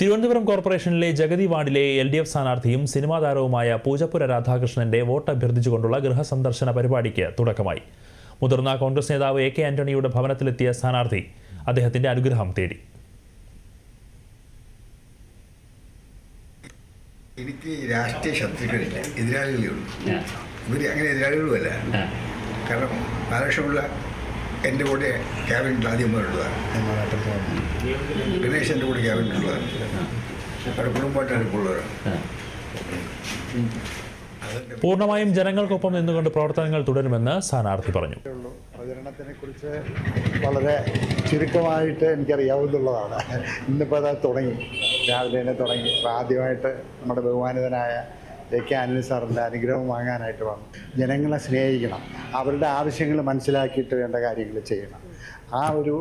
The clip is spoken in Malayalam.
തിരുവനന്തപുരം കോർപ്പറേഷനിലെ ജഗതി വാർഡിലെ എൽ ഡി എഫ് സ്ഥാനാർത്ഥിയും സിനിമാ താരവുമായ പൂജപ്പുര രാധാകൃഷ്ണന്റെ വോട്ട് അഭ്യർത്ഥിച്ചുകൊണ്ടുള്ള ഗൃഹസന്ദർശന പരിപാടിക്ക് തുടക്കമായി. മുതിർന്ന കോൺഗ്രസ് നേതാവ് എ കെ ആന്റണിയുടെ ഭവനത്തിലെത്തിയ സ്ഥാനാർത്ഥി അദ്ദേഹത്തിന്റെ അനുഗ്രഹം തേടി. എനിക്ക് രാഷ്ട്രീയ ശത്രുക്കളില്ല. എതിരാളികളേ ഉള്ളൂ. ഇവർ അങ്ങനെ എതിരാളികളുമല്ല കാരണം ബാലകൃഷ്ണപിള്ള എന്റെ കൂടെ ക്യാബിനറ്റിൽ ആദ്യമായിട്ടുള്ളതാണ് മുതലുള്ളതാണ് ഗണേശ് എന്റെ കൂടെ ക്യാബിനറ്റിലുള്ളതാണ് അവരുടെ കുടുംബമായിട്ടാണ് ഇപ്പോൾ അതെന്റെ പൂർണമായും ജനങ്ങൾക്കൊപ്പം നിന്നുകൊണ്ട് പ്രവർത്തനങ്ങൾ തുടരുമെന്ന് സ്ഥാനാർത്ഥി പറഞ്ഞു. പ്രചരണത്തിനെ കുറിച്ച് വളരെ ചുരുക്കമായിട്ട് എനിക്കറിയാവുന്നുള്ളതാണ് ഇന്നിപ്പോൾ അത് തുടങ്ങി. രാവിലെ തന്നെ തുടങ്ങി. അപ്പോൾ ആദ്യമായിട്ട് നമ്മുടെ ബഹുമാനിതനായ എ കെ അനിൽ സാറിന്റെ അനുഗ്രഹം വാങ്ങാനായിട്ട് വന്നു. ജനങ്ങളെ സ്നേഹിക്കണം. അവരുടെ ആവശ്യങ്ങൾ മനസ്സിലാക്കിയിട്ട് വേണ്ട കാര്യങ്ങൾ ചെയ്യണം. ആ ഒരു